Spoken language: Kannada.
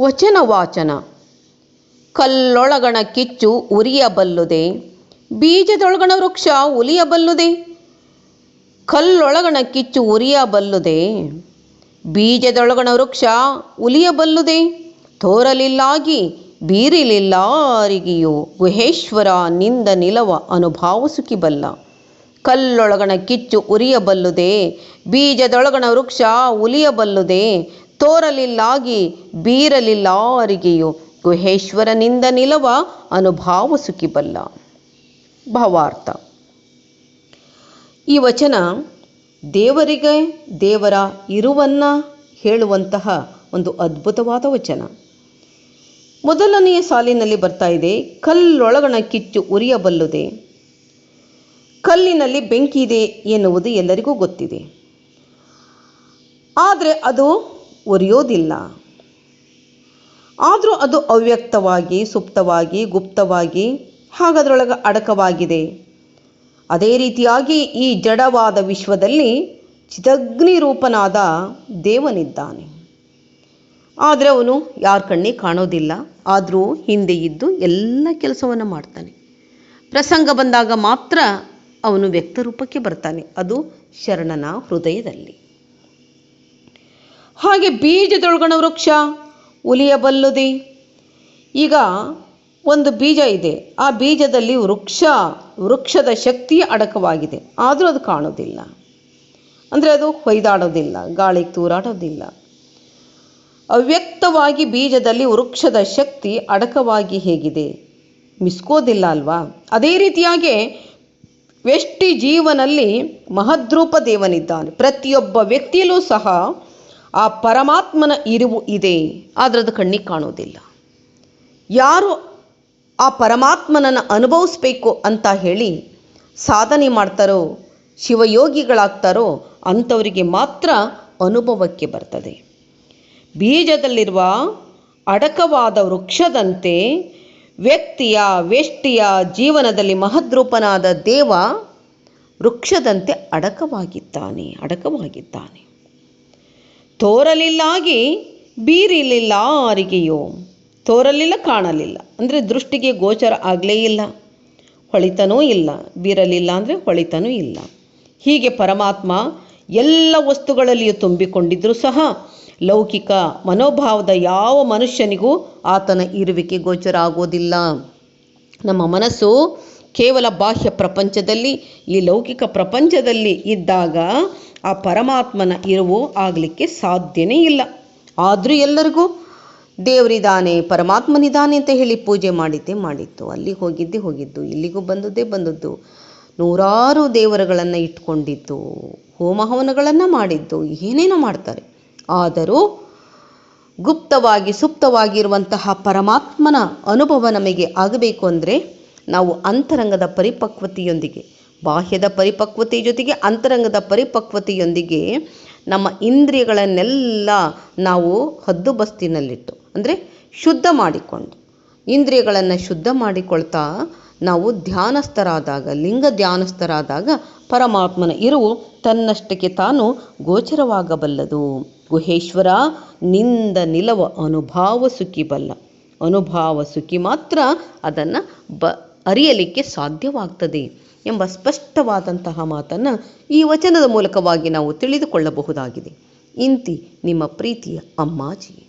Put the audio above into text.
ವಚನ ವಾಚನ. ಕಲ್ಲೊಳಗಣ ಕಿಚ್ಚು ಉರಿಯಬಲ್ಲುದೆ. ಬೀಜದೊಳಗಣ ವೃಕ್ಷ ಉಲಿಯಬಲ್ಲುದೆ. ಕಲ್ಲೊಳಗಣ ಕಿಚ್ಚು ಉರಿಯಬಲ್ಲುದೆ. ಬೀಜದೊಳಗಣ ವೃಕ್ಷ ಉಲಿಯಬಲ್ಲುದೆ. ತೋರಲಿಲ್ಲಾಗಿ ಬೀರಿಲಿಲ್ಲಾರಿಗಿಯು ಗುಹೇಶ್ವರ ನಿಂದ ನಿಲವ ಅನುಭಾವಿಸುಕಿಬಲ್ಲ ಕಲ್ಲೊಳಗಣ ಕಿಚ್ಚು ಉರಿಯಬಲ್ಲುದೆ. ಬೀಜದೊಳಗಣ ವೃಕ್ಷ ಉಲಿಯಬಲ್ಲುದೆ. ತೋರಲಿಲ್ಲಾಗಿ ಬೀರಲಿಲ್ಲಾರಿಗೆಯು ಗುಹೇಶ್ವರನಿಂದ ನಿಲವ ಅನುಭಾವಿಸುಕಿಬಲ್ಲ ಭಾವಾರ್ಥ. ಈ ವಚನ ದೇವರಿಗೆ ದೇವರ ಇರುವನ್ನ ಹೇಳುವಂತಹ ಒಂದು ಅದ್ಭುತವಾದ ವಚನ. ಮೊದಲನೆಯ ಸಾಲಿನಲ್ಲಿ ಬರ್ತಾ ಇದೆ, ಕಲ್ಲೊಳಗಣ ಕಿಚ್ಚು ಉರಿಯಬಲ್ಲದೆ. ಕಲ್ಲಿನಲ್ಲಿ ಬೆಂಕಿ ಇದೆ ಎನ್ನುವುದು ಎಲ್ಲರಿಗೂ ಗೊತ್ತಿದೆ. ಆದರೆ ಅದು ಉರಿಯೋದಿಲ್ಲ ಆದರೂ ಅದು ಅವ್ಯಕ್ತವಾಗಿ, ಸುಪ್ತವಾಗಿ, ಗುಪ್ತವಾಗಿ, ಹಾಗದರೊಳಗೆ ಅಡಕವಾಗಿದೆ. ಅದೇ ರೀತಿಯಾಗಿ ಈ ಜಡವಾದ ವಿಶ್ವದಲ್ಲಿ ಚಿದಗ್ನಿ ರೂಪನಾದ ದೇವನಿದ್ದಾನೆ. ಆದರೆ ಅವನು ಯಾರ ಕಣ್ಣಿಗೆ ಕಾಣೋದಿಲ್ಲ. ಆದರೂ ಹಿಂದೆ ಇದ್ದು ಎಲ್ಲ ಕೆಲಸವನ್ನು ಮಾಡ್ತಾನೆ. ಪ್ರಸಂಗ ಬಂದಾಗ ಮಾತ್ರ ಅವನು ವ್ಯಕ್ತರೂಪಕ್ಕೆ ಬರ್ತಾನೆ. ಅದು ಶರಣನ ಹೃದಯದಲ್ಲಿ. ಹಾಗೆ ಬೀಜದೊಳಗಣ ವೃಕ್ಷ ಉಲಿಯಬಲ್ಲುದಿ ಈಗ ಒಂದು ಬೀಜ ಇದೆ. ಆ ಬೀಜದಲ್ಲಿ ವೃಕ್ಷ, ವೃಕ್ಷದ ಶಕ್ತಿ ಅಡಕವಾಗಿದೆ. ಆದರೂ ಅದು ಕಾಣೋದಿಲ್ಲ ಅಂದರೆ ಅದು ಹೊಯ್ದಾಡೋದಿಲ್ಲ ಗಾಳಿಗೆ ತೂರಾಡೋದಿಲ್ಲ ಅವ್ಯಕ್ತವಾಗಿ ಬೀಜದಲ್ಲಿ ವೃಕ್ಷದ ಶಕ್ತಿ ಅಡಕವಾಗಿ ಹೇಗಿದೆ. ಮಿಸ್ಕೋದಿಲ್ಲ ಅಲ್ವಾ? ಅದೇ ರೀತಿಯಾಗಿ ವ್ಯಷ್ಟಿ ಜೀವನಲ್ಲಿ ಮಹದ್ರೂಪ ದೇವನಿದ್ದಾನೆ. ಪ್ರತಿಯೊಬ್ಬ ವ್ಯಕ್ತಿಯಲ್ಲೂ ಸಹ ಆ ಪರಮಾತ್ಮನ ಇರುವು ಇದೆ ಆದರೆ ಅದು ಕಣ್ಣಿಗೆ ಕಾಣೋದಿಲ್ಲ. ಯಾರು ಆ ಪರಮಾತ್ಮನನ್ನು ಅನುಭವಿಸ್ಬೇಕು ಅಂತ ಹೇಳಿ ಸಾಧನೆ ಮಾಡ್ತಾರೋ, ಶಿವಯೋಗಿಗಳಾಗ್ತಾರೋ, ಅಂಥವರಿಗೆ ಮಾತ್ರ ಅನುಭವಕ್ಕೆ ಬರ್ತದೆ. ಬೀಜದಲ್ಲಿರುವ ಅಡಕವಾದ ವೃಕ್ಷದಂತೆ ವ್ಯಕ್ತಿಯ ವೇಷ್ಟಿಯ ಜೀವನದಲ್ಲಿ ಮಹದ್ರೂಪನಾದ ದೇವ ವೃಕ್ಷದಂತೆ ಅಡಕವಾಗಿದ್ದಾನೆ ಅಡಕವಾಗಿದ್ದಾನೆ. ತೋರಲಿಲ್ಲಾಗಿ ಬೀರಿಲಿಲ್ಲ ಅರಿಗೆಯೋ. ತೋರಲಿಲ್ಲ, ಕಾಣಲಿಲ್ಲ. ಅಂದರೆ ದೃಷ್ಟಿಗೆ ಗೋಚರ ಆಗಲೇ ಇಲ್ಲ. ಹೊಳಿತನೂ ಇಲ್ಲ. ಬೀರಲಿಲ್ಲ ಅಂದರೆ ಹೊಳಿತನೂ ಇಲ್ಲ. ಹೀಗೆ ಪರಮಾತ್ಮ ಎಲ್ಲ ವಸ್ತುಗಳಲ್ಲಿಯೂ ತುಂಬಿಕೊಂಡಿದ್ದರೂ ಸಹ ಲೌಕಿಕ ಮನೋಭಾವದ ಯಾವ ಮನುಷ್ಯನಿಗೂ ಆತನ ಇರುವಿಕೆ ಗೋಚರ ಆಗೋದಿಲ್ಲ. ನಮ್ಮ ಮನಸ್ಸು ಕೇವಲ ಬಾಹ್ಯ ಪ್ರಪಂಚದಲ್ಲಿ, ಈ ಲೌಕಿಕ ಪ್ರಪಂಚದಲ್ಲಿ ಇದ್ದಾಗ ಆ ಪರಮಾತ್ಮನ ಇರುವೋ ಆಗಲಿಕ್ಕೆ ಸಾಧ್ಯನೇ ಇಲ್ಲ. ಆದರೂ ಎಲ್ಲರಿಗೂ ದೇವರಿದ್ದಾನೆ ಪರಮಾತ್ಮನಿದ್ದಾನೆ ಅಂತ ಹೇಳಿ ಪೂಜೆ ಮಾಡಿದ್ದೇ, ಮಾಡಿತ್ತು. ಅಲ್ಲಿಗೆ ಹೋಗಿದ್ದೇ, ಹೋಗಿದ್ದು. ಇಲ್ಲಿಗೂ ಬಂದದ್ದೇ ಬಂದದ್ದು. ನೂರಾರು ದೇವರುಗಳನ್ನು ಇಟ್ಕೊಂಡಿದ್ದು ಹೋಮ ಹವನಗಳನ್ನು ಮಾಡಿದ್ದು, ಏನೇನೋ ಮಾಡ್ತಾರೆ. ಆದರೂ ಗುಪ್ತವಾಗಿ, ಸುಪ್ತವಾಗಿರುವಂತಹ ಪರಮಾತ್ಮನ ಅನುಭವ ನಮಗೆ ಆಗಬೇಕು ಅಂದರೆ ನಾವು ಅಂತರಂಗದ ಪರಿಪಕ್ವತೆಯೊಂದಿಗೆ ಬಾಹ್ಯದ ಪರಿಪಕ್ವತೆ ಜೊತೆಗೆ ಅಂತರಂಗದ ಪರಿಪಕ್ವತೆಯೊಂದಿಗೆ ನಮ್ಮ ಇಂದ್ರಿಯಗಳನ್ನೆಲ್ಲ ನಾವು ಹದ್ದುಬಸ್ತಿನಲ್ಲಿಟ್ಟು ಅಂದರೆ ಶುದ್ಧ ಮಾಡಿಕೊಂಡು, ಇಂದ್ರಿಯಗಳನ್ನು ಶುದ್ಧ ಮಾಡಿಕೊಳ್ತಾ ನಾವು ಧ್ಯಾನಸ್ಥರಾದಾಗ, ಲಿಂಗ ಧ್ಯಾನಸ್ಥರಾದಾಗ ಪರಮಾತ್ಮನ ಇರುವು ತನ್ನಷ್ಟಕ್ಕೆ ತಾನು ಗೋಚರವಾಗಬಲ್ಲದು. ಗುಹೇಶ್ವರ, ನಿಂದ ನಿಲವ ಅನುಭಾವ ಸುಖಿ ಬಲ್ಲ. ಅನುಭಾವ ಸುಖಿ ಮಾತ್ರ ಅದನ್ನು ಬ, ಅರಿಯಲಿಕ್ಕೆ ಸಾಧ್ಯವಾಗ್ತದೆ. ಎಂಬ ಸ್ಪಷ್ಟವಾದಂತಹ ಮಾತನ್ನು ಈ ವಚನದ ಮೂಲಕವಾಗಿ ನಾವು ತಿಳಿದುಕೊಳ್ಳಬಹುದಾಗಿದೆ. ಇಂತಿ ನಿಮ್ಮ ಪ್ರೀತಿಯ ಅಮ್ಮಾಜಿ